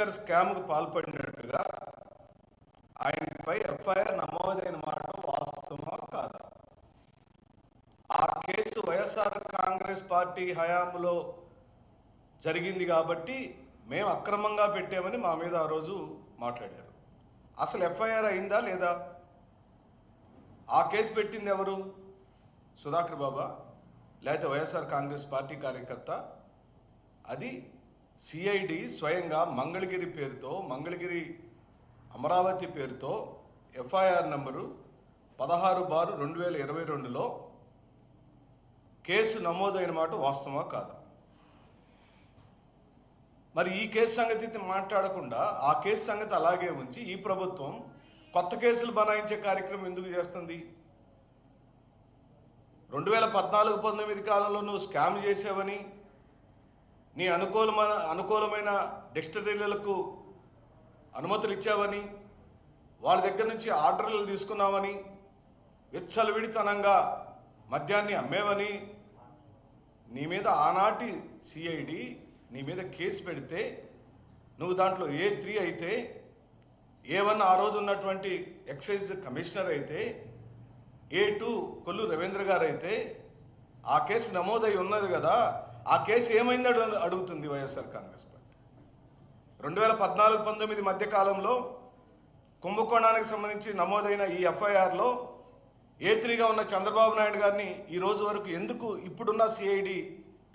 Liquor స్కామ్కు పాల్పడినట్టుగా ఆయనపై FIR నమోదైన మాట వాస్తవమా కాదా? ఆ కేసు వైఎస్ఆర్ కాంగ్రెస్ పార్టీ హయాంలో జరిగింది కాబట్టి మేము అక్రమంగా పెట్టామని మా మీద ఆ రోజు మాట్లాడారు. అసలు ఎఫ్ఐఆర్ అయిందా లేదా? ఆ కేసు పెట్టింది ఎవరు? సుధాకర్ బాబా లేకపోతే వైఎస్ఆర్ కాంగ్రెస్ పార్టీ కార్యకర్త? అది సిఐడి స్వయంగా మంగళగిరి పేరుతో మంగళగిరి అమరావతి పేరుతో ఎఫ్ఐఆర్ నంబరు పదహారు బారు రెండు వేల ఇరవై రెండులో కేసు నమోదైన మాట వాస్తవమా కాదా? మరి ఈ కేసు సంగతి మాట్లాడకుండా ఆ కేసు సంగతి అలాగే ఉంచి ఈ ప్రభుత్వం కొత్త కేసులు బనాయించే కార్యక్రమం ఎందుకు చేస్తుంది? రెండు వేల పద్నాలుగు పంతొమ్మిది కాలంలో నువ్వు స్కామ్ చేసావని నీ అనుకూలమైన అనుకూలమైన డిస్టరీలకు అనుమతులు ఇచ్చావని వాళ్ళ దగ్గర నుంచి ఆర్డర్లు తీసుకున్నావని విచ్చలవిడితనంగా మద్యాన్ని అమ్మేవని నీ మీద ఆనాటి సిఐడి నీ మీద కేసు పెడితే నువ్వు దాంట్లో ఏ త్రీ అయితే ఏ వన్ ఆ రోజు ఉన్నటువంటి ఎక్సైజ్ కమిషనర్ అయితే ఏ టూ కొల్లు రవీంద్ర గారు అయితే ఆ కేసు నమోదై ఉన్నది కదా ఆ కేసు ఏమైంది అడుగుతుంది వైఎస్ఆర్ కాంగ్రెస్ పార్టీ. రెండు వేల పద్నాలుగు పంతొమ్మిది మధ్య కాలంలో కుంభకోణానికి సంబంధించి నమోదైన ఈ ఎఫ్ఐఆర్లో ఏ త్రీగా ఉన్న చంద్రబాబు నాయుడు గారిని ఈ రోజు వరకు ఎందుకు ఇప్పుడున్న సిఐడి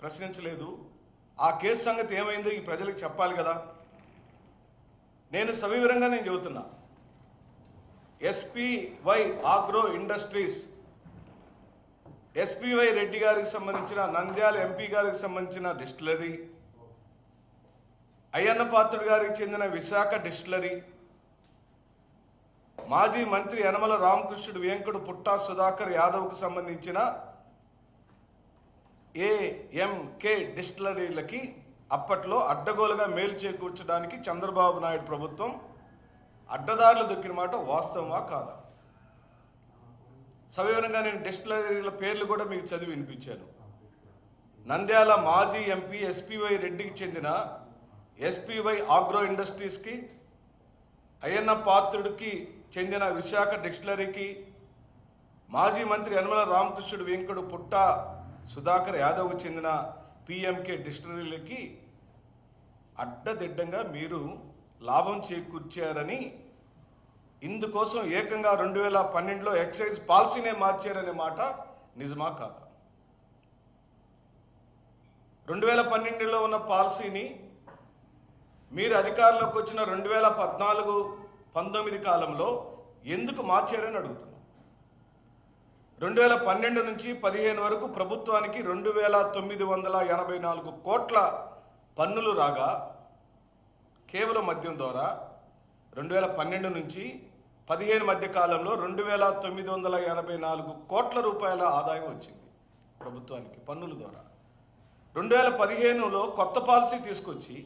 ప్రశ్నించలేదు? ఆ కేసు సంగతి ఏమైందో ఈ ప్రజలకు చెప్పాలి కదా. నేను సవివరంగా నేను చెబుతున్నా. SPY agro industries SPY Reddy గారికి సంబంధించిన నంద్యాల ఎంపీ గారికి సంబంధించిన డిస్టిలరీ అయ్యన్న పాత్రుడు గారికి చెందిన విశాఖ డిస్టిలరీ మాజీ మంత్రి యనమల రామకృష్ణుడు వెంకడు పుట్టా సుధాకర్ యాదవ్కు సంబంధించిన ఏఎంకే డిస్టిలరీలకి అప్పట్లో అడ్డగోలుగా మేలు చేకూర్చడానికి చంద్రబాబు నాయుడు ప్రభుత్వం అడ్డదారులు దొక్కిన మాట వాస్తవమా కాదా? సవివరంగా నేను డిస్టిలరీల పేర్లు కూడా మీకు చదివి వినిపించాను. నంద్యాల మాజీ ఎంపీ ఎస్పీవై రెడ్డికి చెందిన ఎస్పీవై ఆగ్రో ఇండస్ట్రీస్కి అయ్యన్న పాత్రుడికి చెందిన విశాఖ డిక్షనరీకి మాజీ మంత్రి యనమల రామకృష్ణుడు వెంకడు పుట్ట సుధాకర్ యాదవ్కు చెందిన పిఎంకే డిక్షనరీలకి అడ్డదిడ్డంగా మీరు లాభం చేకూర్చారని ఇందుకోసం ఏకంగా రెండు వేల పన్నెండులో ఎక్సైజ్ పాలసీనే మార్చారనే మాట నిజమా కాదా? రెండు వేల పన్నెండులో ఉన్న పాలసీని మీరు అధికారంలోకి వచ్చిన రెండు వేల పద్నాలుగు పంతొమ్మిది కాలంలో ఎందుకు మార్చారని అడుగుతున్నాం. రెండు వేల పన్నెండు నుంచి పదిహేను వరకు ప్రభుత్వానికి రెండు వేల తొమ్మిది వందల ఎనభై నాలుగు కోట్ల పన్నులు రాగా కేవలం మద్యం ద్వారా రెండు వేల పన్నెండు నుంచి పదిహేను మధ్య కాలంలో రెండు వేల తొమ్మిది వందల ఎనభై నాలుగు కోట్ల రూపాయల ఆదాయం వచ్చింది ప్రభుత్వానికి పన్నుల ద్వారా. రెండు వేల పదిహేనులో కొత్త పాలసీ తీసుకొచ్చి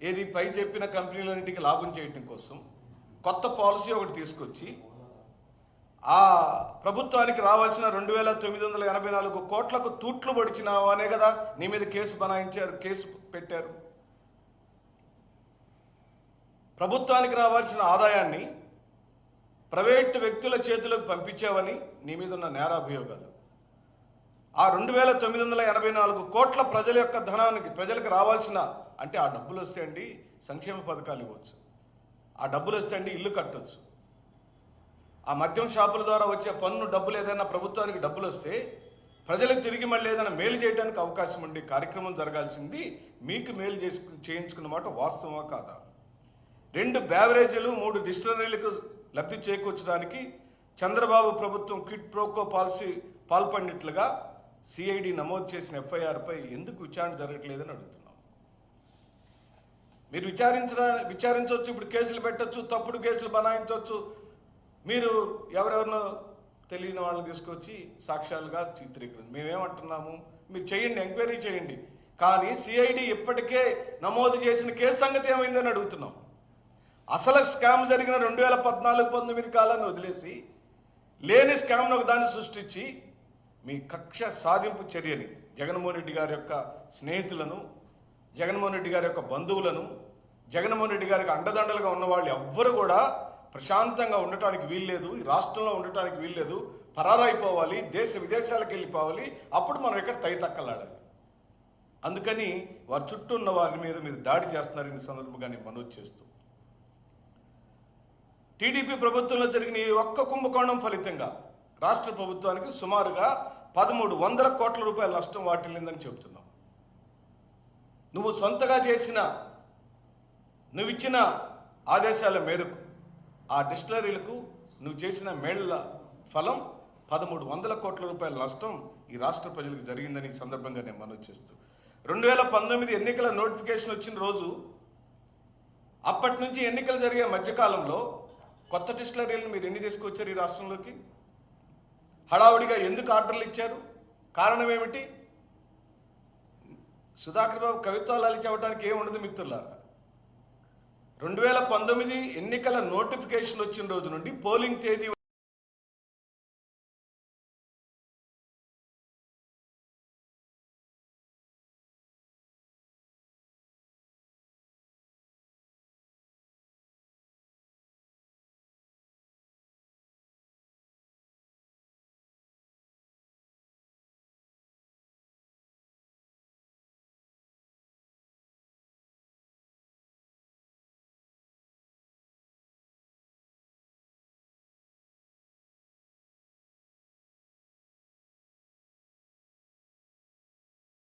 ఏది పై చెప్పిన కంపెనీలన్నింటికి లాభం చేయటం కోసం కొత్త పాలసీ ఒకటి తీసుకొచ్చి ఆ ప్రభుత్వానికి రావాల్సిన రెండు వేల తొమ్మిది వందల ఎనభై నాలుగు కోట్లకు తూట్లు పడిచినావు అనే కదా నీ మీద కేసు బనాయించారు కేసు పెట్టారు. ప్రభుత్వానికి రావాల్సిన ఆదాయాన్ని ప్రైవేట్ వ్యక్తుల చేతులకు పంపించావని నీ మీద ఉన్న నేరాభియోగాలు. ఆ రెండు వేల తొమ్మిది వందల ఎనభై నాలుగు కోట్ల ప్రజల యొక్క ధనానికి ప్రజలకు రావాల్సిన అంటే ఆ డబ్బులు వస్తే అండి సంక్షేమ పథకాలు ఇవ్వచ్చు. ఆ డబ్బులు వస్తే అండి ఇల్లు కట్టొచ్చు. ఆ మద్యం షాపుల ద్వారా వచ్చే పన్ను డబ్బులు ఏదైనా ప్రభుత్వానికి డబ్బులు వస్తే ప్రజలకు తిరిగి మళ్ళీ ఏదైనా మేలు చేయడానికి అవకాశం ఉండే కార్యక్రమం జరగాల్సింది మీకు మేలు చేసు చేయించుకున్న మాట వాస్తవమా కాదా? రెండు బ్యావరేజీలు మూడు డిస్టనరీలకు లబ్ధి చేకూర్చడానికి చంద్రబాబు ప్రభుత్వం కిట్ ప్రోకో పాలసీ పాల్పడినట్లుగా సిఐడి నమోదు చేసిన ఎఫ్ఐఆర్పై ఎందుకు విచారణ జరగట్లేదని అడుగుతున్నాం. మీరు విచారించిన విచారించవచ్చు ఇప్పుడు కేసులు పెట్టచ్చు తప్పుడు కేసులు బనాయించవచ్చు. మీరు ఎవరెవరినో తెలియని వాళ్ళని తీసుకొచ్చి సాక్ష్యాలుగా చిత్రీకరించి మేమేమంటున్నాము? మీరు చేయండి ఎంక్వైరీ చేయండి. కానీ సిఐడి ఇప్పటికే నమోదు చేసిన కేసు సంగతి ఏమైందని అడుగుతున్నాం. అసలు స్కామ్ జరిగిన రెండు వేల పద్నాలుగు పంతొమ్మిది కాలాన్ని వదిలేసి లేని స్కామ్ను ఒక దాన్ని సృష్టించి మీ కక్ష సాధింపు చర్యని జగన్మోహన్ రెడ్డి గారి యొక్క స్నేహితులను జగన్మోహన్ రెడ్డి గారి యొక్క బంధువులను జగన్మోహన్ రెడ్డి గారికి అండదండలుగా ఉన్న వాళ్ళు ఎవ్వరు కూడా ప్రశాంతంగా ఉండటానికి వీల్లేదు ఈ రాష్ట్రంలో ఉండటానికి వీల్లేదు పరారైపోవాలి దేశ విదేశాలకు వెళ్ళిపోవాలి అప్పుడు మనం ఇక్కడ తైతక్కలాడాలి. అందుకని వారి చుట్టూ ఉన్న వారి మీద మీరు దాడి చేస్తున్నారని ఈ సందర్భంగా నేను మనోజ్ చేస్తూ టీడీపీ ప్రభుత్వంలో జరిగిన ఈ ఒక్క కుంభకోణం ఫలితంగా రాష్ట్ర ప్రభుత్వానికి సుమారుగా పదమూడు వందల కోట్ల రూపాయల నష్టం వాటిల్లిందని చెబుతున్నాం. నువ్వు సొంతగా చేసిన నువ్విచ్చిన ఆదేశాల మేరకు ఆ డిస్టిలరీలకు నువ్వు చేసిన మేళ్ళ ఫలం పదమూడు వందల కోట్ల రూపాయల నష్టం ఈ రాష్ట్ర ప్రజలకు జరిగిందని ఈ సందర్భంగా నేను మనవి చేస్తూ రెండు వేల పంతొమ్మిది ఎన్నికల నోటిఫికేషన్ వచ్చిన రోజు అప్పటి నుంచి ఎన్నికలు జరిగే మధ్యకాలంలో కొత్త డిస్టిలరీలను మీరు ఎన్ని తీసుకొచ్చారు ఈ రాష్ట్రంలోకి? హడావుడిగా ఎందుకు ఆర్డర్లు ఇచ్చారు? కారణం ఏమిటి? సుధాకర్ బాబు కవిత్వాలు అలిచవటానికి ఏం ఉండదు మిత్రులారా? రెండు వేల పంతొమ్మిది ఎన్నికల నోటిఫికేషన్ వచ్చిన రోజు నుండి పోలింగ్ తేదీ